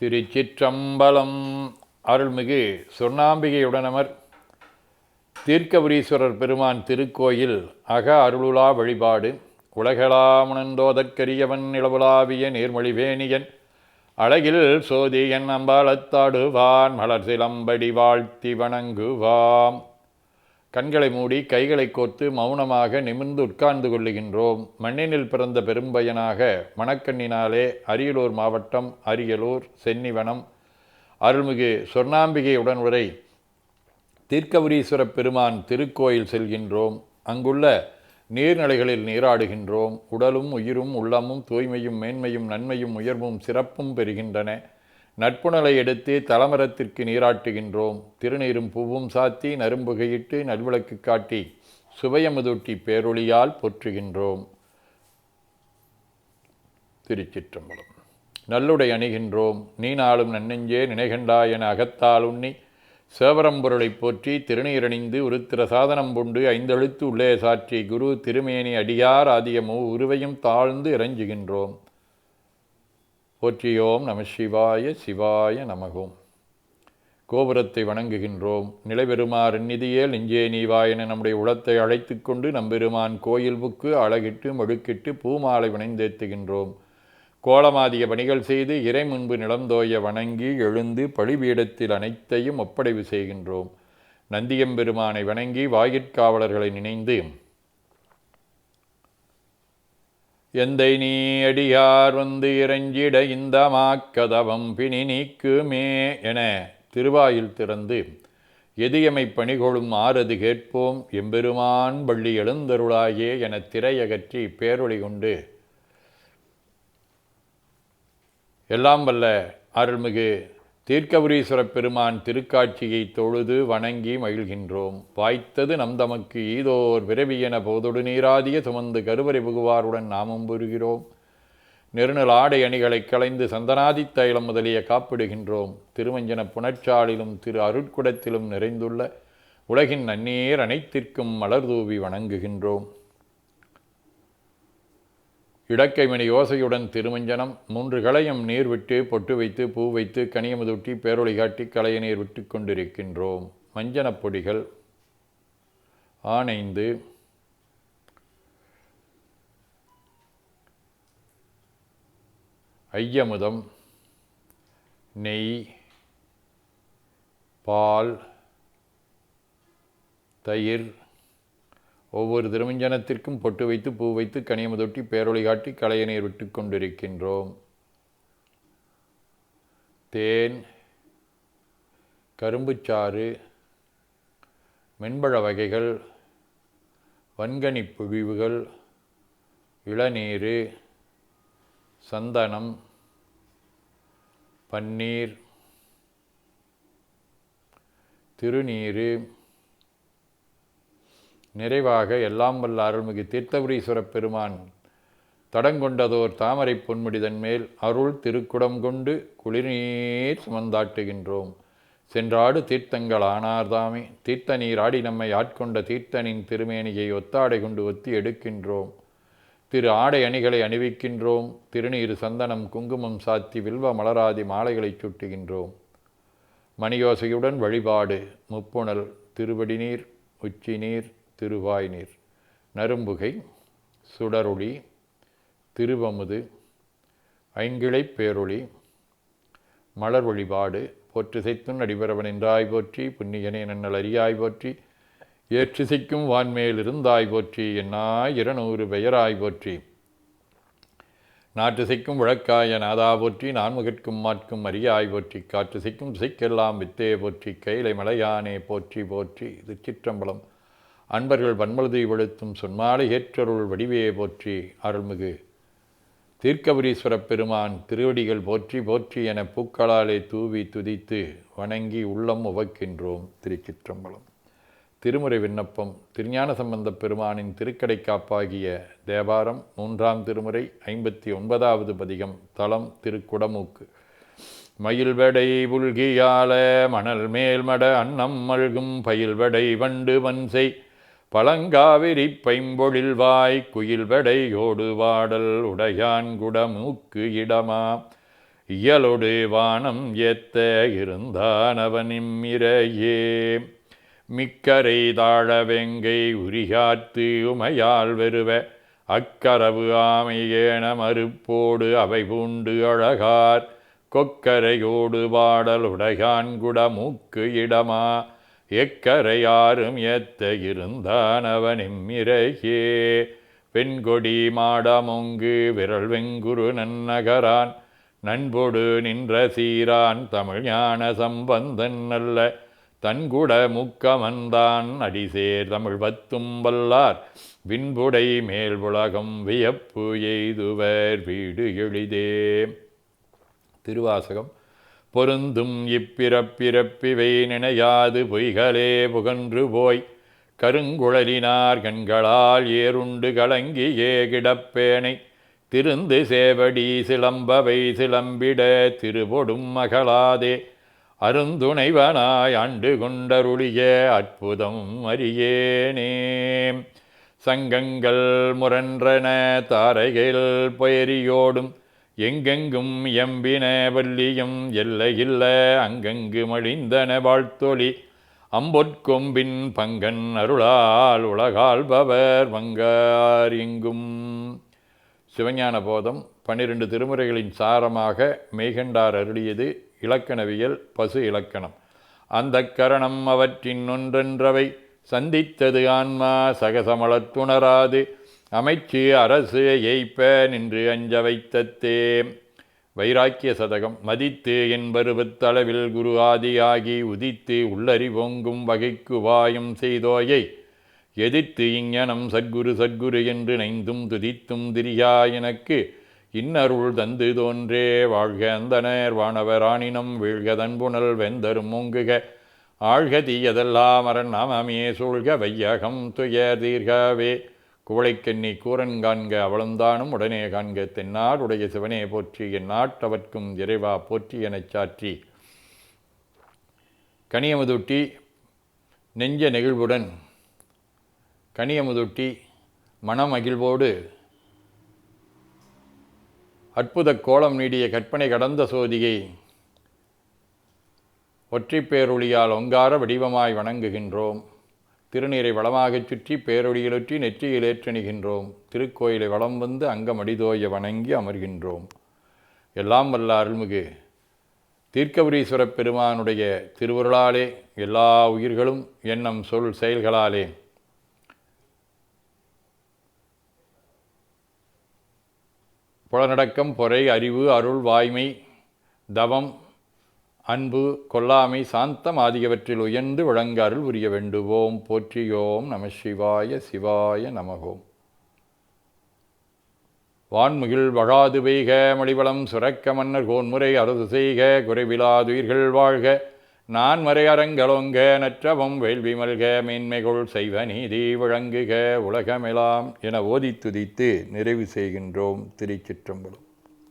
திருச்சிற்றம்பலம். அருள்மிகு சொர்ணாம்பிகையுடனமர் தீர்க்கபுரீஸ்வரர் பெருமான் திருக்கோயில் அக அருளுலா வழிபாடு. உலகளாமுணந்தோதற்கரியவன் நிலவுலாவிய நீர்மொழிவேணியன் அழகில் சோதியன் அம்பாலத்தாடுவான் மலர் சிலம்படி வாழ்த்தி வணங்குவாம். கண்களை மூடி கைகளை கோர்த்து மௌனமாக நிமிர்ந்து உட்கார்ந்து கொள்ளுகின்றோம். மண்ணினில் பிறந்த பெரும்பயனாக மணக்கண்ணினாலே அரியலூர் மாவட்டம் அரியலூர் சென்னிவனம் அருள்மிகு சொர்ணாம்பிகை உடன்வரை தீர்க்கபுரீஸ்வரப் பெருமான் திருக்கோயில் செல்கின்றோம். அங்குள்ள நீர்நிலைகளில் நீராடுகின்றோம். உடலும் உயிரும் உள்ளமும் தூய்மையும் மேன்மையும் நன்மையும் உயர்வும் சிறப்பும் பெறுகின்றன. நட்புணலை எடுத்து தலமரத்திற்கு நீராட்டுகின்றோம். திருநீரும் பூவும் சாத்தி நரும்புகையிட்டு நல்விளக்கு காட்டி சுவையமுதூட்டி பேரொளியால் போற்றுகின்றோம். திருச்சிற்றம்பலம். நல்லுடை அணிகின்றோம். நீ நாளும் நன்னெஞ்சே நினைகண்டா என அகத்தால் உண்ணி சேவரம்பொருளை போற்றி திருநீரணிந்து உருத்திர சாதனம் பூண்டு ஐந்தெழுத்து உள்ளே சாற்றி குரு திருமேனி அடியார் ஆதியமோ உருவையும் தாழ்ந்து இறஞ்சுகின்றோம். போற்றியோம் நம சிவாய சிவாய நமகோம். கோபுரத்தை வணங்குகின்றோம். நிலைபெறுமாறு நிதியே நெஞ்சே நீவா என நம்முடைய உளத்தை அழைத்து கொண்டு நம்பெருமான் கோயில் புக்கு அழகிட்டு மழுக்கிட்டு பூமாலை வணைந்தேத்துகின்றோம் கோலமாதிய பணிகள் செய்து இறை முன்பு நிலந்தோய வணங்கி எழுந்து பழிபீடத்தில் அனைத்தையும் ஒப்படைவு செய்கின்றோம். நந்தியம்பெருமானை வணங்கி வாயிற்காவலர்களை நினைந்து எந்தை நீ அடியார் வந்து இறஞ்சிட இந்த மாக்கதவம் பிணி நீக்குமே என திருவாயில் திறந்து எதியமை பணிகொளும் ஆறது கேட்போம் எம்பெருமான் பள்ளி எழுந்தருளாயே என திரையகற்றி பேரொளி கொண்டு எல்லாம் வல்ல அருள்மிகு தீர்க்கபுரீஸ்வரப் பெருமான் திருக்காட்சியை தொழுது வணங்கி மகிழ்கின்றோம். வாய்த்தது நம் தமக்கு ஈதோர் விரவியன போதொடு நீராதிய சுமந்து கருவறை புகுவாருடன் நாமும் புரிகிறோம். நெருநல் ஆடை அணிகளை களைந்து சந்தனாதி தைலம் முதலிய காப்பிடுகின்றோம். திருமஞ்சன புணர்ச்சாலிலும் திரு அருட்குடத்திலும் நிறைந்துள்ள உலகின் நன்னீர் அனைத்திற்கும் மலர் தூவி வணங்குகின்றோம். இடக்கைமணி யோசையுடன் திருமஞ்சனம் மூன்று களையும் நீர் விட்டு பொட்டு வைத்து பூ வைத்து கனியமுதொட்டி பேரொளி காட்டி களைய நீர் விட்டு கொண்டிருக்கின்றோம். மஞ்சனப் பொடிகள் ஆனைந்து ஐயமுதம் நெய் பால் தயிர் ஒவ்வொரு திருமஞ்சனத்திற்கும் பொட்டு வைத்து பூ வைத்து கனியமுதொட்டி பேரொளி காட்டி களைய விட்டு கொண்டிருக்கின்றோம். தேன் கரும்புச்சாறு மென்பழ வகைகள் வன்கனி புழிவுகள் இளநீர் சந்தனம் பன்னீர் திருநீர் நிறைவாக எல்லாம் வல்ல அருள்மிகு தீர்த்தபுரீஸ்வரப் பெருமான் தடங்கொண்டதோர் தாமரை பொன்முடிதன் மேல் அருள் திருக்குடம் கொண்டு குளிர்நீர் சுமந்தாட்டுகின்றோம். சென்றாடு தீர்த்தங்கள் ஆனார்தாமே தீர்த்த நீராடி நம்மை ஆட்கொண்ட தீர்த்தனின் திருமேனியை ஒத்தாடை கொண்டு ஒத்தி எடுக்கின்றோம். திரு ஆடை அணிகளை அணிவிக்கின்றோம். திருநீர் சந்தனம் குங்குமம் சாத்தி வில்வ மலராதி மாலைகளை சுட்டுகின்றோம். மணியோசையுடன் வழிபாடு. முப்புணல் திருவடிநீர் நீர் திருவாய்நீர் நரும்புகை சுடரொளி திருவமுது ஐங்கிழை பேரொளி மலர் வழிபாடு போற்றுசைத்தும் அடிபரவன் என்றாய் போற்றி புண்ணியனே நன்னல் அறியாய் போற்றி ஏற்றுசைக்கும் வான்மேல் இருந்தாய் போற்றி என்னாய் இருநூறு பெயராய் போற்றி. நாட்டுசைக்கும் விளக்காய நாதா போற்றி நான்முகற்கும் மாட்கும் அரியாய் போற்றி காற்றுசைக்கும் சிக்கெல்லாம் வித்தே போற்றி கைலை மலையானே போற்றி போற்றி இது சிற்றம்பலம் அன்பர்கள் வன்மலதை வெளுத்தும் சொன்மாலை ஏற்றருள் வடிவே போற்றி அருள்மிகு. தீர்க்கபுரீஸ்வரப் பெருமான் திருவடிகள் போற்றி போற்றி என பூக்களாலே தூவி துதித்து வணங்கி உள்ளம் உவக்கின்றோம் திருச்சிற்றம்பலம். திருமுறை விண்ணப்பம் திருஞான சம்பந்தப் பெருமானின் திருக்கடை காப்பாகிய தேவாரம் மூன்றாம் திருமுறை ஐம்பத்தி ஒன்பதாவது பதிகம் தலம் திருக்குடமூக்கு. மயில்வடை புல்கியால மணல் மேல்மட அன்னம் மல்கும் பயில்வடை வண்டு வன்செய் பழங்காவிரி பைம்பொழில் வாய் வாடல் உடையான் குடமூக்கு இடமா. இயலொடு வானம் ஏத்த இருந்தான் மிக்கரை தாழ வெங்கை உரியாத்து உமையால் வெறுவ. அக்கரவு ஆமையேன மறுப்போடு அவை பூண்டு அழகார். கொக்கரையோடு பாடல் உடையான் குடமூக்கு இடமா. எக்கரையாரும் ஏத்த இருந்தான் அவனிம் இறையே. பெண்கொடி மாடமொங்கு விரல் வெங்குரு நன்னகரான். நண்பொடு நின்ற சீரான் தமிழ் ஞான சம்பந்தன் அல்ல. தன்குட முக்கமந்தான் அடிசேர் தமிழ் பத்தும் வல்லார். விண்புடை மேல் உலகம் வியப்பு எய்துவர் வீடு எளிதே. திருவாசகம் பொருந்தும் இப்பிறப்பிறப்பிவை நினையாது பொய்களே புகன்று போய். கருங்குழலினார் கண்களால் ஏறுண்டு கலங்கியே கிடப்பேனை. திருந்து சேவடி சிலம்பவை சிலம்பிட திருபொடும் மகளாதே. அருந்துணைவனாய் ஆண்டு கொண்டருளிய அற்புதம் அறியேனே. சங்கங்கள் முரன்றன தாரைகள் பொயரியோடும் எங்கெங்கும் எம்பின வல்லியும் எல்லையில்ல அங்கங்கு மழிந்தன வாழ்த்தொளி அம்பொற்கொம்பின் பங்கன் அருளால் உலகாள்பவர் வங்கார் எங்கும். சிவஞான போதம் பன்னிரண்டு திருமுறைகளின் சாரமாக மெய்கண்டார் அருளியது இலக்கணவியல் பசு இலக்கணம். அந்த கரணம் அவற்றின் ஒன்றென்றவை சந்தித்தது ஆன்மா சகசமளத்துணராது அமைச்சு அரசு எய்ப்ப நின்று அஞ்ச வைத்தத்தே. வைராக்கிய சதகம் மதித்து என்பருவத்தளவில் குரு ஆதியாகி உதித்து உள்ளறிவோங்கும் வகைக்கு வாயும் செய்தோயை. எதிர்த்து இங்ஞனம் சத்குரு சத்குரு என்று நைந்தும் துதித்தும் திரியா எனக்கு. இன்னருள் தந்து தோன்றே வாழ்க அந்தனர் வானவராணினம் வீழ்க தன்புணல் வெந்தரும் மூங்குக ஆழ்க தீயதெல்லாம் அரண் நாமமே சூழ்க வையகம் துயர் தீர்கவே. குவளைக்கெண்ணி கூரன் காண்க அவளந்தானும் உடனே காண்க தென்னாடுடைய சிவனே போற்றி என் நாட்டவர்க்கும் இறைவா போற்றி எனச் சாற்றி. கனியமுதுட்டி நெஞ்ச நெகிழ்வுடன் கனியமுதுட்டி மனமகிழ்வோடு அற்புத கோலம் நீடிய கற்பனை கடந்த சோதியை ஒற்றிப்பேருளியால் ஒங்கார வடிவமாய் வணங்குகின்றோம். திருநீரை வளமாகச் சுற்றி பேரொழியிலொற்றி நெற்றியில் ஏற்றணிகின்றோம். திருக்கோயிலை வளம் வந்து அங்கமடிதோய வணங்கி அமர்கின்றோம். எல்லாம் வல்ல அருள்மிகு தீர்க்கபுரீஸ்வரப் பெருமானுடைய திருவருளாலே எல்லா உயிர்களும் எண்ணம் சொல் செயல்களாலே. புலனடக்கம் பொறை அறிவு அருள் வாய்மை தவம் அன்பு கொல்லாமை சாந்தம் ஆகியவற்றில் உயர்ந்து விளங்காரில் உரிய வேண்டுவோம். போற்றியோம் நம சிவாய சிவாய நமகோம் வான்முகில் வழாது பெய்க மணிவளம் சுரக்க மன்னர் கோன்முறை அரசு செய்க குறைவிலாதுயிர்கள் வாழ்க. நான் மறையரங்களொங்க நற்றவம் வேள்வி மல்க மேன்மைகொள் செய்வ நீதி விளங்குக உலகமெலாம் என ஓதி துதித்து நிறைவு செய்கின்றோம் திருச்சிற்றம்பலம்.